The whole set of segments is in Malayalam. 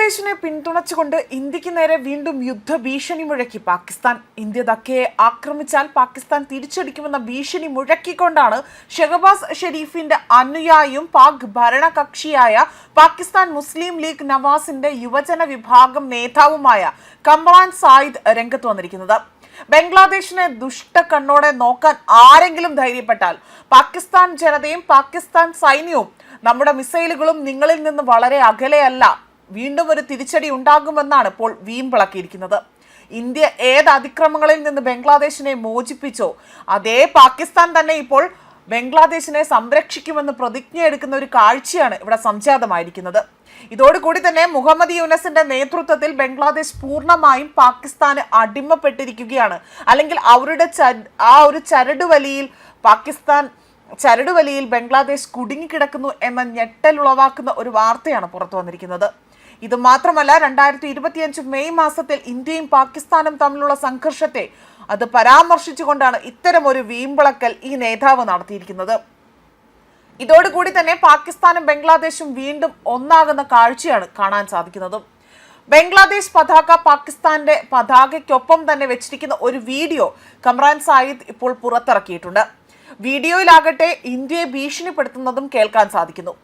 ബംഗ്ലാദേശിനെ പിന്തുണച്ചുകൊണ്ട് ഇന്ത്യയ്ക്ക് നേരെ വീണ്ടും യുദ്ധ ഭീഷണി മുഴക്കി പാകിസ്ഥാൻ. ഇന്ത്യ ദക്കയെ ആക്രമിച്ചാൽ പാകിസ്ഥാൻ തിരിച്ചടിക്കുമെന്ന ഭീഷണി മുഴക്കിക്കൊണ്ടാണ് ഷെഹബാസ് ഷെരീഫിന്റെ അനുയായിയും പാക് ഭരണകക്ഷിയായ പാകിസ്ഥാൻ മുസ്ലിം ലീഗ് നവാസിന്റെ യുവജന വിഭാഗം നേതാവുമായ കമ്രാൻ സായിദ് രംഗത്ത് വന്നിരിക്കുന്നത്. ബംഗ്ലാദേശിനെ ദുഷ്ട കണ്ണോടെ നോക്കാൻ ആരെങ്കിലും ധൈര്യപ്പെട്ടാൽ പാകിസ്ഥാൻ ജനതയും പാകിസ്ഥാൻ സൈന്യവും നമ്മുടെ മിസൈലുകളും നിങ്ങളിൽ നിന്ന് വളരെ അകലെയല്ല. വീണ്ടും ഒരു തിരിച്ചടി ഉണ്ടാകുമെന്നാണ് ഇപ്പോൾ വീമ്പിളക്കിയിരിക്കുന്നത് ഇന്ത്യ ഏത് അതിക്രമങ്ങളിൽ നിന്ന് ബംഗ്ലാദേശിനെ മോചിപ്പിച്ചോ അതേ പാകിസ്ഥാൻ തന്നെ ഇപ്പോൾ ബംഗ്ലാദേശിനെ സംരക്ഷിക്കുമെന്ന് പ്രതിജ്ഞ എടുക്കുന്ന ഒരു കാഴ്ചയാണ് ഇവിടെ സംജാതമായിരിക്കുന്നത്. ഇതോടുകൂടി തന്നെ മുഹമ്മദ് യൂനസിന്റെ നേതൃത്വത്തിൽ ബംഗ്ലാദേശ് പൂർണമായും പാകിസ്ഥാന് അടിമപ്പെട്ടിരിക്കുകയാണ്. അല്ലെങ്കിൽ അവരുടെ ആ ഒരു ചരടുവലിയിൽ പാകിസ്ഥാൻ ചരടുവലിയിൽ ബംഗ്ലാദേശ് കുടുങ്ങിക്കിടക്കുന്നു എന്ന ഞെട്ടലുളവാക്കുന്ന ഒരു വാർത്തയാണ് പുറത്തു വന്നിരിക്കുന്നത്. ഇത് മാത്രമല്ല രണ്ടായിരത്തി ഇരുപത്തിയഞ്ച് മെയ് മാസത്തിൽ ഇന്ത്യയും പാകിസ്ഥാനും തമ്മിലുള്ള സംഘർഷത്തെ അത് പരാമർശിച്ചുകൊണ്ടാണ് ഇത്തരം ഒരു വീമ്പിളക്കൽ ഈ നേതാവ് നടത്തിയിരിക്കുന്നത്. ഇതോടുകൂടി തന്നെ പാകിസ്ഥാനും ബംഗ്ലാദേശും വീണ്ടും ഒന്നാകുന്ന കാഴ്ചയാണ് കാണാൻ സാധിക്കുന്നത്. ബംഗ്ലാദേശ് പതാക പാകിസ്ഥാന്റെ പതാകയ്ക്കൊപ്പം തന്നെ വെച്ചിരിക്കുന്ന ഒരു വീഡിയോ കമ്രാൻ സായിദ് ഇപ്പോൾ പുറത്തിറക്കിയിട്ടുണ്ട്. വീഡിയോയിലാകട്ടെ ഇന്ത്യയെ ഭീഷണിപ്പെടുത്തുന്നതും കേൾക്കാൻ സാധിക്കുന്നു.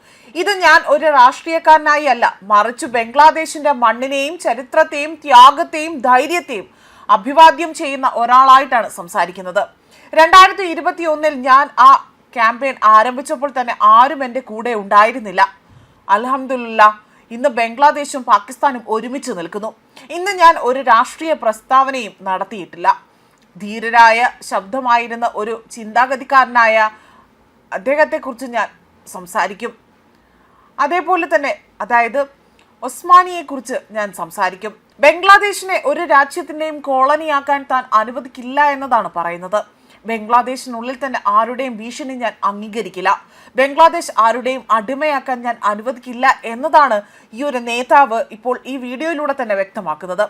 ഇത് ഞാൻ ഒരു രാഷ്ട്രീയക്കാരനായി അല്ല മറിച്ച് ബംഗ്ലാദേശിന്റെ മണ്ണിനെയും ചരിത്രത്തെയും ത്യാഗത്തെയും ധൈര്യത്തെയും അഭിവാദ്യം ചെയ്യുന്ന ഒരാളായിട്ടാണ് സംസാരിക്കുന്നത്. രണ്ടായിരത്തി ഇരുപത്തി ഒന്നിൽ ഞാൻ ആ ക്യാമ്പയിൻ ആരംഭിച്ചപ്പോൾ തന്നെ ആരും എന്റെ കൂടെ ഉണ്ടായിരുന്നില്ല. അലഹമില്ല ഇന്ന് ബംഗ്ലാദേശും പാകിസ്ഥാനും ഒരുമിച്ച് നിൽക്കുന്നു. ഇന്ന് ഞാൻ ഒരു രാഷ്ട്രീയ പ്രസ്താവനയും നടത്തിയിട്ടില്ല. ധീരരായ ശബ്ദമായിരുന്ന ഒരു ചിന്താഗതിക്കാരനായ അദ്ദേഹത്തെക്കുറിച്ച് ഞാൻ സംസാരിക്കും. അതേപോലെ തന്നെ അതായത് ഒസ്മാനിയെക്കുറിച്ച് ഞാൻ സംസാരിക്കും. ബംഗ്ലാദേശിനെ ഒരു രാജ്യത്തിന്റെയും കോളനിയാക്കാൻ താൻ അനുവദിക്കില്ല എന്നതാണ് പറയുന്നത്. ബംഗ്ലാദേശിനുള്ളിൽ തന്നെ ആരുടെയും ഭീഷണി ഞാൻ അംഗീകരിക്കില്ല. ബംഗ്ലാദേശ് ആരുടെയും അടിമയാക്കാൻ ഞാൻ അനുവദിക്കില്ല എന്നതാണ് ഈ ഒരു നേതാവ് ഇപ്പോൾ ഈ വീഡിയോയിലൂടെ തന്നെ വ്യക്തമാക്കുന്നത്.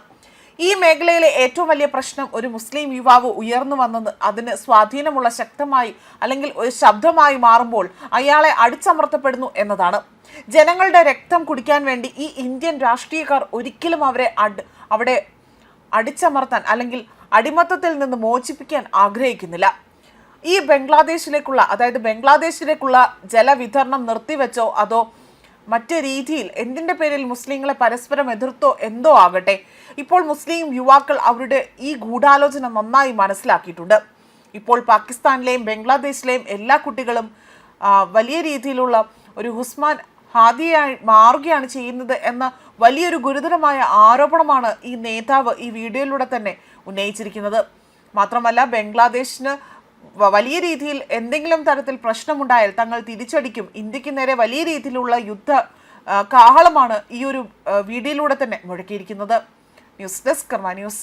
ഈ മേഖലയിലെ ഏറ്റവും വലിയ പ്രശ്നം ഒരു മുസ്ലിം യുവാവ് ഉയർന്നു വന്നത് അതിന് സ്വാധീനമുള്ള ശക്തമായി അല്ലെങ്കിൽ ഒരു ശബ്ദമായി മാറുമ്പോൾ അയാളെ അടിച്ചമർത്തപ്പെടുന്നു എന്നതാണ്. ജനങ്ങളുടെ രക്തം കുടിക്കാൻ വേണ്ടി ഈ ഇന്ത്യൻ രാഷ്ട്രീയക്കാർ ഒരിക്കലും അവരെ അഡ് അവിടെ അടിച്ചമർത്താൻ അല്ലെങ്കിൽ അടിമത്തത്തിൽ നിന്ന് മോചിപ്പിക്കാൻ ആഗ്രഹിക്കുന്നില്ല. ഈ ബംഗ്ലാദേശിലേക്കുള്ള അതായത് ബംഗ്ലാദേശിലേക്കുള്ള ജലവിതരണം നിർത്തിവെച്ചോ അതോ മറ്റ് രീതിയിൽ എന്തിന്റെ പേരിൽ മുസ്ലിങ്ങളെ പരസ്പരം എതിർത്തോ എന്തോ ആകട്ടെ. ഇപ്പോൾ മുസ്ലിം യുവാക്കൾ അവരുടെ ഈ ഗൂഢാലോചന നന്നായി മനസ്സിലാക്കിയിട്ടുണ്ട്. ഇപ്പോൾ പാകിസ്ഥാനിലെയും ബംഗ്ലാദേശിലെയും എല്ലാ കുട്ടികളും വലിയ രീതിയിലുള്ള ഒരു ഹുസ്മാൻ ഹാദിയായി മാറുകയാണ് ചെയ്യുന്നത് എന്ന വലിയൊരു ഗുരുതരമായ ആരോപണമാണ് ഈ നേതാവ് ഈ വീഡിയോയിലൂടെ തന്നെ ഉന്നയിച്ചിരിക്കുന്നത്. മാത്രമല്ല ബംഗ്ലാദേശിന് വലിയ രീതിയിൽ എന്തെങ്കിലും തരത്തിൽ പ്രശ്നമുണ്ടായാൽ തങ്ങൾ തിരിച്ചടിക്കും. ഇന്ത്യയ്ക്ക് നേരെ വലിയ രീതിയിലുള്ള യുദ്ധ കാഹളമാണ് ഈ ഒരു വീഡിയോയിലൂടെ തന്നെ മുഴക്കിയിരിക്കുന്നത്. News desk Karma news.